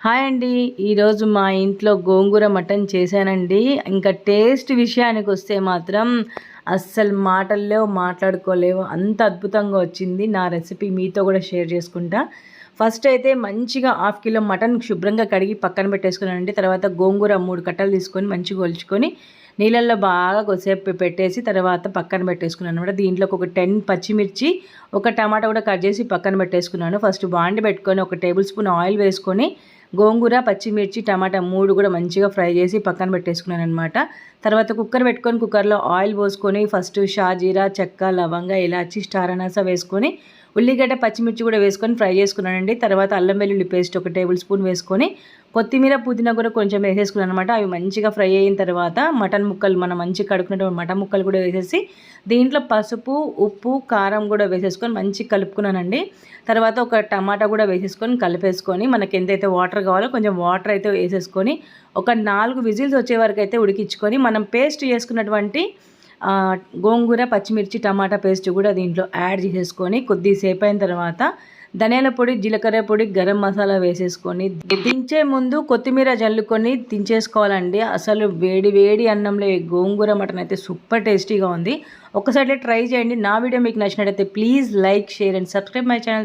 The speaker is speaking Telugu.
హాయ్ అండి. ఈరోజు మా ఇంట్లో గోంగూర మటన్ చేశానండి. ఇంకా టేస్ట్ విషయానికి వస్తే మాత్రం అస్సలు మాటల్లో మాట్లాడుకోలేవు. అంత అద్భుతంగా వచ్చింది. నా రెసిపీ మీతో కూడా షేర్ చేసుకుంటా. ఫస్ట్ అయితే మంచిగా హాఫ్ కిలో మటన్ శుభ్రంగా కడిగి పక్కన పెట్టేసుకున్నానండి. తర్వాత గోంగూర మూడు కట్టలు తీసుకొని మంచిగా ఒలుచుకొని నీళ్ళల్లో బాగా కొద్దిసేపు పెట్టేసి తర్వాత పక్కన పెట్టేసుకున్నాను అనమాట దీంట్లోకి ఒక టెన్ పచ్చిమిర్చి ఒక టమాటా కూడా కట్ చేసి పక్కన పెట్టేసుకున్నాను. ఫస్ట్ బాండి పెట్టుకొని ఒక టేబుల్ స్పూన్ ఆయిల్ వేసుకొని గోంగూర పచ్చిమిర్చి టమాటా మూడు కూడా మంచిగా ఫ్రై చేసి పక్కన పెట్టేసుకున్నాను అనమాట తర్వాత కుక్కర్ పెట్టుకొని కుక్కర్లో ఆయిల్ పోసుకొని ఫస్ట్ షాజీరా చెక్క లవంగ ఇలాచి స్టార్ అనాస వేసుకొని ఉల్లిగడ్డ పచ్చిమిర్చి కూడా వేసుకొని ఫ్రై చేసుకున్నానండి. తర్వాత అల్లం వెల్లుల్లి పేస్ట్ ఒక టేబుల్ స్పూన్ వేసుకొని కొత్తిమీర పుదీనా కూడా కొంచెం వేసేసుకున్నాను అనమాట అవి మంచిగా ఫ్రై అయిన తర్వాత మటన్ ముక్కలు మనం మంచిగా కడుక్కున్నటువంటి మటన్ ముక్కలు కూడా వేసేసి దీంట్లో పసుపు ఉప్పు కారం కూడా వేసేసుకొని మంచిగా కలుపుకున్నానండి. తర్వాత ఒక టమాటా కూడా వేసేసుకొని కలిపేసుకొని మనకి ఎంతైతే వాటర్ కావాలో కొంచెం వాటర్ అయితే వేసేసుకొని ఒక నాలుగు విజిల్స్ వచ్చే వరకు అయితే ఉడికించుకొని మనం పేస్ట్ చేసుకున్నటువంటి గోంగూర పచ్చిమిర్చి టమాటా పేస్ట్ కూడా దీంట్లో యాడ్ చేసేసుకొని కొద్దిసేపు అయిన తర్వాత ధనియాల పొడి జీలకర్ర పొడి గరం మసాలా వేసేసుకొని దించే ముందు కొత్తిమీర జల్లుకొని దించేసుకోవాలండి. అసలు వేడి వేడి అన్నంలో గోంగూర మటన్ అయితే సూపర్ టేస్టీగా ఉంది. ఒకసారి ట్రై చేయండి. నా వీడియో మీకు నచ్చినట్టయితే please like share and subscribe my channel.